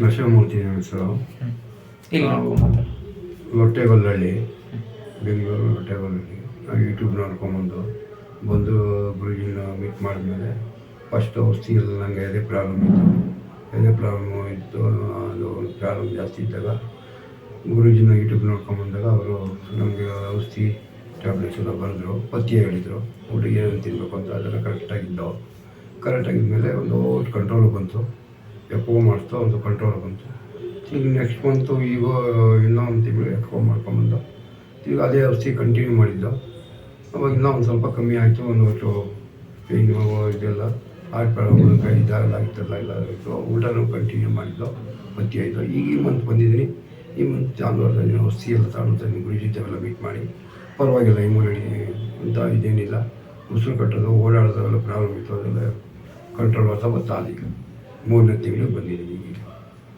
ನರಸಿಂಹಮೂರ್ತಿ ನನ್ನ ಹೆಸರು ಇಲ್ಲಿ ನೋಡ್ಕೊಂಬಂದು ಲೊಟ್ಟೆಗೊಲ್ಲಹಳ್ಳಿ ಬೆಂಗಳೂರು ಲೊಟ್ಟೆಗೊಲ್ಲಳ್ಳಿ ನಾವು ಯೂಟ್ಯೂಬ್ ನೋಡ್ಕೊಂಬಂದು ಬಂದು ಗುರುಜಿನ ಮೀಟ್ ಮಾಡಿದ್ಮೇಲೆ ಫಸ್ಟ್ ಔಷಧಿ ಎಲ್ಲ ನನಗೆ ಎದೆ ಪ್ರಾಬ್ಲಮ್ ಇತ್ತು. ಎದೆ ಪ್ರಾಬ್ಲಮ್ ಇತ್ತು ಅದು ಪ್ರಾಬ್ಲಮ್ ಜಾಸ್ತಿ ಇದ್ದಾಗ ಗುರುಜಿನ ಯೂಟ್ಯೂಬ್ ನೋಡ್ಕೊಂಬಂದಾಗ ಅವರು ನಮಗೆ ಔಷಧಿ ಟ್ಯಾಬ್ಲೆಟ್ಸ್ ಎಲ್ಲ ಬಂದರು ಪಥ್ಯ ಹೇಳಿದರು. ಊಟ ಏನು ತಿನ್ನಬೇಕು ಅಂತ ಅದೆಲ್ಲ ಕರೆಕ್ಟಾಗಿದ್ದವು ಮೇಲೆ ಒಂದು ಕಂಟ್ರೋಲ್ ಬಂತು. ಎಕೋ ಮಾಡಿಸ್ತಾ ಒಂದು ಕಂಟ್ರೋಲ್ ಬಂತು. ಈಗ ನೆಕ್ಸ್ಟ್ ಮಂತು ಈಗ ಇನ್ನೂ ಒಂದು ತಿಂಗಳು ಎಕೋ ಮಾಡ್ಕೊಂಬಂದ ಈಗ ಅದೇ ಔಷಧಿ ಕಂಟಿನ್ಯೂ ಮಾಡಿದ್ದ. ಅವಾಗ ಇನ್ನೂ ಒಂದು ಸ್ವಲ್ಪ ಕಮ್ಮಿ ಆಯಿತು ಒಂದು ಪೇನ್ ಪೇಯ್ನು ಇದೆಲ್ಲ. ಹಾರ್ಟ್ ಪ್ರಾಬ್ಲಮ್ ಕೈ ಇಲ್ಲ ಎಲ್ಲ ಇತ್ತು ಊಟನೂ ಕಂಟಿನ್ಯೂ ಮಾಡಿದ್ದು ಮತ್ತೆ ಆಯಿತು ಈಗ ಈ ಮಂತ್ ಬಂದಿದ್ದೀನಿ. ಈ ಮಂತ್ ಜಾನುವಾರು ಔಷಧಿ ಎಲ್ಲ ತಗೊಂಡು ಎಲ್ಲ ಮೀಟ್ ಮಾಡಿ. ಪರವಾಗಿಲ್ಲ ಇಮ್ಯುನಿಟಿ ಅಂತ ಇದೇನಿಲ್ಲ. ಉಸಿರು ಕಟ್ಟೋದು ಓಡಾಡೋದು ಎಲ್ಲ ಪ್ರಾಬ್ಲಮ್ ಇತ್ತು. ಅದೆಲ್ಲ ಕಂಟ್ರೋಲ್ ಆಗ್ತಾ ಬರ್ತಾ ಈಗ ಮೂರನೇ ತಿಂಗಳು ಬಂದಿದ್ದೀನಿ ಈಗ.